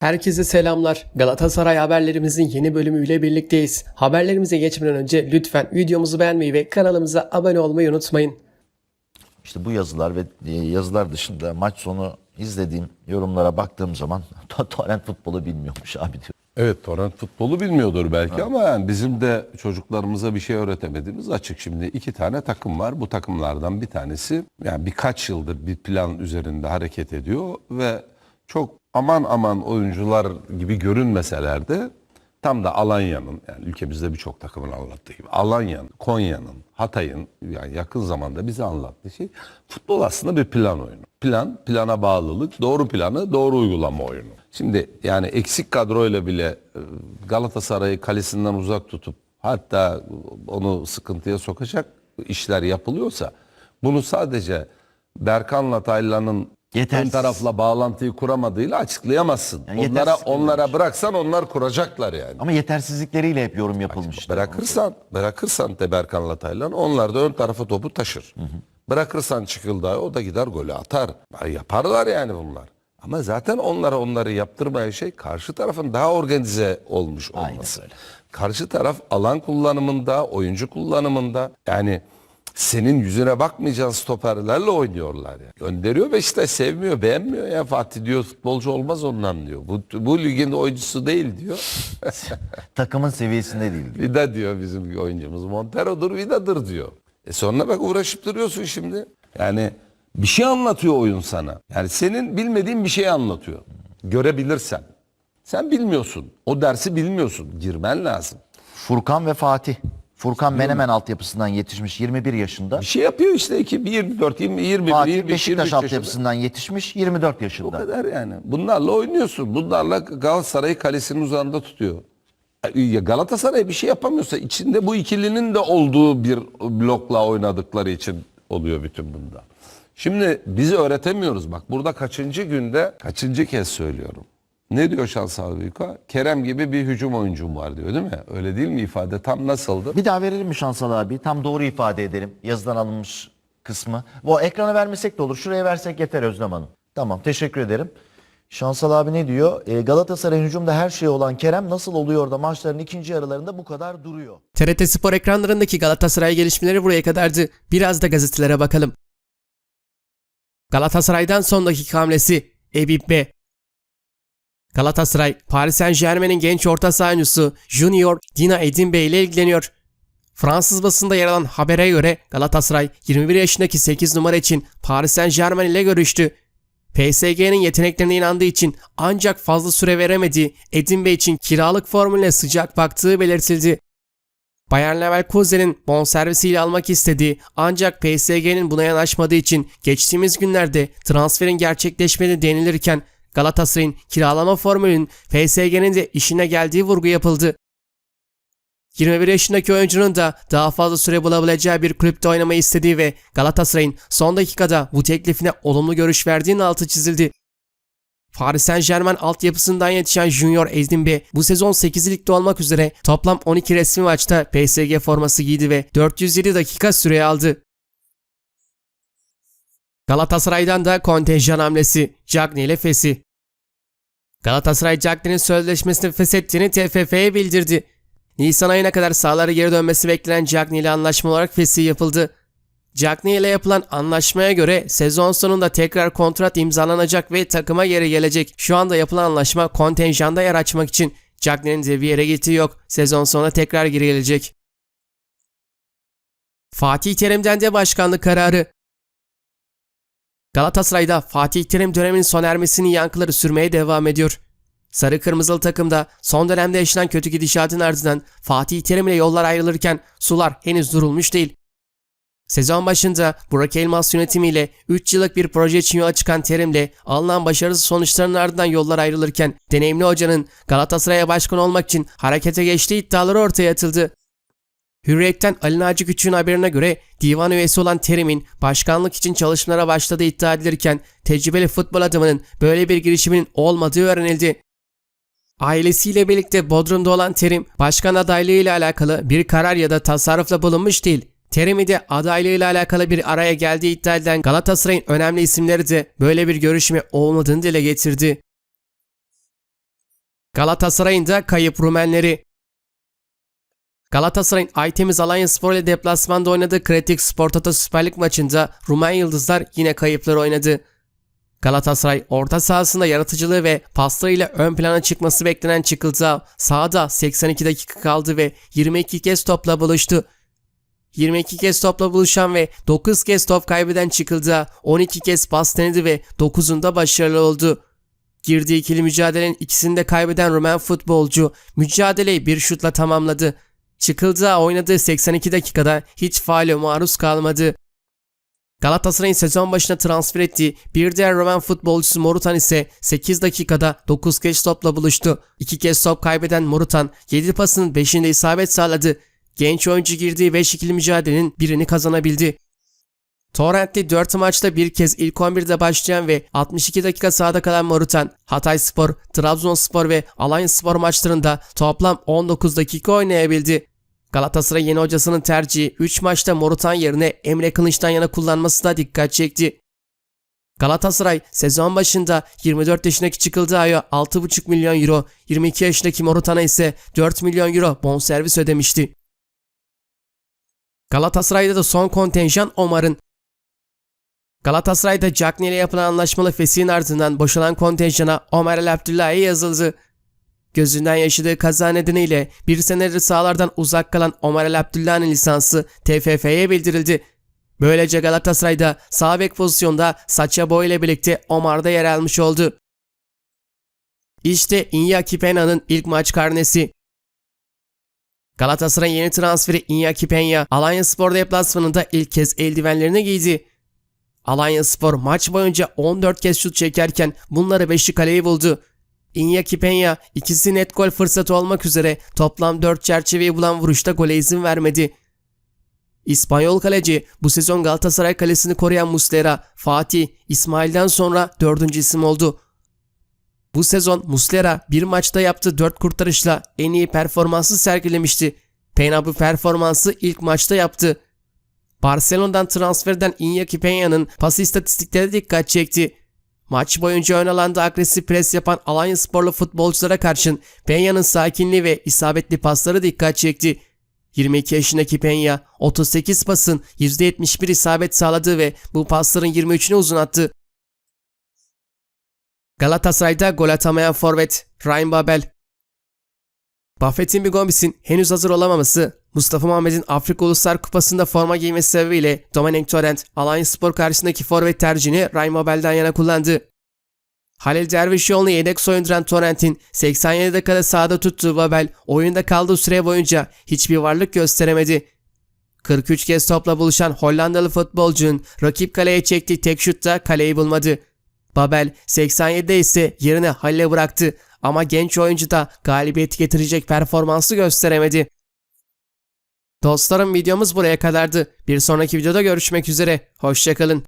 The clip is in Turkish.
Herkese selamlar. Galatasaray haberlerimizin yeni bölümüyle birlikteyiz. Haberlerimize geçmeden önce lütfen videomuzu beğenmeyi ve kanalımıza abone olmayı unutmayın. İşte bu yazılar ve e, yazılar dışında maç sonu izlediğim yorumlara baktığım zaman Torrent futbolu bilmiyormuş abi diyor. Evet torrent futbolu bilmiyordur belki ama yani bizim de çocuklarımıza bir şey öğretemediğimiz açık. Şimdi iki tane takım var. Bu takımlardan bir tanesi yani birkaç yıldır bir plan üzerinde hareket ediyor ve çok aman aman oyuncular gibi görünmeseler de tam da Alanya'nın yani ülkemizde birçok takımın anlattığı gibi Alanya'nın, Konya'nın, Hatay'ın yani yakın zamanda bize anlattığı şey futbol aslında bir plan oyunu. Plan, plana bağlılık, doğru planı doğru uygulama oyunu. Şimdi yani eksik kadroyla bile e, Galatasaray'ı kalesinden uzak tutup hatta onu sıkıntıya sokacak işler yapılıyorsa bunu sadece Berkan'la Taylan'ın ön Yetersiz. tarafla bağlantıyı kuramadığıyla açıklayamazsın. Yani onlara yetersiz onlara bıraksan onlar kuracaklar yani. Ama yetersizlikleriyle hep yorum yapılmış. Bırakırsan, bırakırsan de Berkan'la Taylan onlar da ön tarafa topu taşır. Bırakırsan Çıkıldağ'ı o da gider golü atar. Yaparlar yani bunlar. Ama zaten onlara onları yaptırmayan şey karşı tarafın daha organize olmuş olması. Karşı taraf alan kullanımında, oyuncu kullanımında yani senin yüzüne bakmayacağın stoperlerle oynuyorlar ya. Gönderiyor Beşiktaş sevmiyor, beğenmiyor ya Fatih diyor futbolcu olmaz ondan diyor. Bu, bu ligin oyuncusu değil diyor. Takımın seviyesinde değil. Vida diyor bizim oyuncumuz. Montero'dur, Vida'dır diyor. E sonra bak uğraşıp duruyorsun şimdi. Yani bir şey anlatıyor oyun sana. Yani senin bilmediğin bir şey anlatıyor. Görebilirsen. Sen bilmiyorsun. O dersi bilmiyorsun. Girmen lazım. Furkan ve Fatih. Furkan Menemen altyapısından yetişmiş 21 yaşında. Bir şey yapıyor işte 2, 24, 20, 21, Fatih 25, Beşiktaş 23 yaşında. altyapısından yetişmiş 24 O yaşında. kadar yani. Bunlarla oynuyorsun. Bunlarla Galatasaray'ı kalesinin uzağında tutuyor. Ya Galatasaray bir şey yapamıyorsa içinde bu ikilinin de olduğu bir blokla oynadıkları için oluyor bütün bunda. Şimdi bizi öğretemiyoruz bak. Burada kaçıncı günde kaçıncı kez söylüyorum. Ne diyor Şansal Büyük'a? Kerem gibi bir hücum oyuncum var diyor değil mi? Öyle değil mi ifade? Tam nasıldı? Bir daha verelim mi Şansal abi? Tam doğru ifade edelim. Yazıdan alınmış kısmı. Bu ekrana vermesek de olur. Şuraya versek yeter Özlem Hanım. Tamam teşekkür ederim. Şansal abi ne diyor? E, Galatasaray hücumda her şey olan Kerem nasıl oluyor da maçların ikinci yarılarında bu kadar duruyor? TRT Spor ekranlarındaki Galatasaray gelişmeleri buraya kadardı. Biraz da gazetelere bakalım. Galatasaray'dan son dakika hamlesi Ebib Galatasaray, Paris Saint Germain'in genç orta saha oyuncusu Junior Dina Edimbe ile ilgileniyor. Fransız basında yer alan habere göre Galatasaray 21 yaşındaki 8 numara için Paris Saint Germain ile görüştü. PSG'nin yeteneklerine inandığı için ancak fazla süre veremediği Edimbe için kiralık formülle sıcak baktığı belirtildi. Bayern Leverkusen'in bonservisiyle almak istediği ancak PSG'nin buna yanaşmadığı için geçtiğimiz günlerde transferin gerçekleşmediği denilirken Galatasaray'ın kiralama formülünün PSG'nin de işine geldiği vurgu yapıldı. 21 yaşındaki oyuncunun da daha fazla süre bulabileceği bir kulüpte oynamayı istediği ve Galatasaray'ın son dakikada bu teklifine olumlu görüş verdiğinin altı çizildi. Paris Saint Germain altyapısından yetişen Junior Ezdimbe bu sezon 8 ligde olmak üzere toplam 12 resmi maçta PSG forması giydi ve 407 dakika süre aldı. Galatasaray'dan da kontenjan hamlesi Cagney ile Fesi. Galatasaray Cagney'in sözleşmesini feshettiğini TFF'ye bildirdi. Nisan ayına kadar sahalara geri dönmesi beklenen Cagney ile anlaşma olarak fesih yapıldı. Cagney ile yapılan anlaşmaya göre sezon sonunda tekrar kontrat imzalanacak ve takıma geri gelecek. Şu anda yapılan anlaşma kontenjanda yer açmak için Cagney'in de bir yere gittiği yok. Sezon sonunda tekrar geri gelecek. Fatih Terim'den de başkanlık kararı. Galatasaray'da Fatih Terim döneminin sona ermesinin yankıları sürmeye devam ediyor. Sarı Kırmızılı takımda son dönemde yaşanan kötü gidişatın ardından Fatih Terim ile yollar ayrılırken sular henüz durulmuş değil. Sezon başında Burak Elmas yönetimiyle 3 yıllık bir proje için yola çıkan Terim'le alınan başarısız sonuçların ardından yollar ayrılırken deneyimli hocanın Galatasaray'a başkan olmak için harekete geçtiği iddiaları ortaya atıldı. Hürriyet'ten Ali Naci Küçük'ün haberine göre divan üyesi olan Terim'in başkanlık için çalışmalara başladığı iddia edilirken tecrübeli futbol adamının böyle bir girişiminin olmadığı öğrenildi. Ailesiyle birlikte Bodrum'da olan Terim, başkan adaylığı ile alakalı bir karar ya da tasarrufla bulunmuş değil. Terim'i de adaylığıyla alakalı bir araya geldiği iddia edilen Galatasaray'ın önemli isimleri de böyle bir görüşme olmadığını dile getirdi. Galatasaray'ın da kayıp Rumenleri. Galatasaray'ın Aytemiz Alanya Spor ile deplasmanda oynadığı kritik Spor Toto Süper Lig maçında Rumen Yıldızlar yine kayıplar oynadı. Galatasaray orta sahasında yaratıcılığı ve paslarıyla ön plana çıkması beklenen Çıkıltı sahada 82 dakika kaldı ve 22 kez topla buluştu. 22 kez topla buluşan ve 9 kez top kaybeden Çıkıltı 12 kez pas denedi ve 9'unda başarılı oldu. Girdiği ikili mücadelenin ikisini de kaybeden Rumen futbolcu mücadeleyi bir şutla tamamladı. Çıkıldı oynadığı 82 dakikada hiç faale maruz kalmadı. Galatasaray'ın sezon başına transfer ettiği bir diğer Roman futbolcusu Morutan ise 8 dakikada 9 kez topla buluştu. 2 kez top kaybeden Morutan 7 pasının 5'inde isabet sağladı. Genç oyuncu girdiği 5 ikili mücadelenin birini kazanabildi. Torrent'te 4 maçta bir kez ilk 11'de başlayan ve 62 dakika sahada kalan Morutan, Hatay Spor, Trabzonspor ve Alanya Spor maçlarında toplam 19 dakika oynayabildi. Galatasaray yeni hocasının tercihi 3 maçta Morutan yerine Emre Kılıç'tan yana kullanmasına dikkat çekti. Galatasaray sezon başında 24 yaşındaki Çıkıldağ'a 6,5 milyon euro, 22 yaşındaki Morutan'a ise 4 milyon euro bonservis ödemişti. Galatasaray'da da son kontenjan Omar'ın. Galatasaray'da Cagney ile yapılan anlaşmalı fesihin ardından boşalan kontenjana Omar El Abdullahi yazıldı. Gözünden yaşadığı kaza nedeniyle bir senedir sahalardan uzak kalan Omar El Abdullah'ın lisansı TFF'ye bildirildi. Böylece Galatasaray'da sağ bek pozisyonda Sacha Boy ile birlikte Omar'da yer almış oldu. İşte Iñaki Pena'nın ilk maç karnesi. Galatasaray'ın yeni transferi Iñaki Peña, Alanya Spor deplasmanında ilk kez eldivenlerini giydi. Alanya Spor maç boyunca 14 kez şut çekerken bunları 5'i kaleyi buldu. Iñaki Peña ikisi net gol fırsatı olmak üzere toplam 4 çerçeveyi bulan vuruşta gole izin vermedi. İspanyol kaleci bu sezon Galatasaray kalesini koruyan Muslera, Fatih, İsmail'den sonra dördüncü isim oldu. Bu sezon Muslera bir maçta yaptığı 4 kurtarışla en iyi performansı sergilemişti. Peña bu performansı ilk maçta yaptı. Barcelona'dan transferden Iñaki Peña'nın pas istatistikleri dikkat çekti. Maç boyunca ön alanda agresif pres yapan Alanya sporlu futbolculara karşın Peña'nın sakinliği ve isabetli pasları dikkat çekti. 22 yaşındaki Peña 38 pasın %71 isabet sağladı ve bu pasların 23'ünü uzun attı. Galatasaray'da gol atamayan forvet Ryan Babel. Buffett'in bir Gomis'in henüz hazır olamaması, Mustafa Muhammed'in Afrika Uluslar Kupası'nda forma giymesi sebebiyle Dominic Torrent, Alanya Spor karşısındaki forvet tercihini Ryan Babel'den yana kullandı. Halil Dervişoğlu'nu yedek soyunduran Torrent'in 87 dakikada sahada tuttuğu Babel oyunda kaldığı süre boyunca hiçbir varlık gösteremedi. 43 kez topla buluşan Hollandalı futbolcunun rakip kaleye çektiği tek şutta kaleyi bulmadı. Babel 87'de ise yerine Halil'e bıraktı ama genç oyuncu da galibiyeti getirecek performansı gösteremedi. Dostlarım videomuz buraya kadardı. Bir sonraki videoda görüşmek üzere. Hoşçakalın.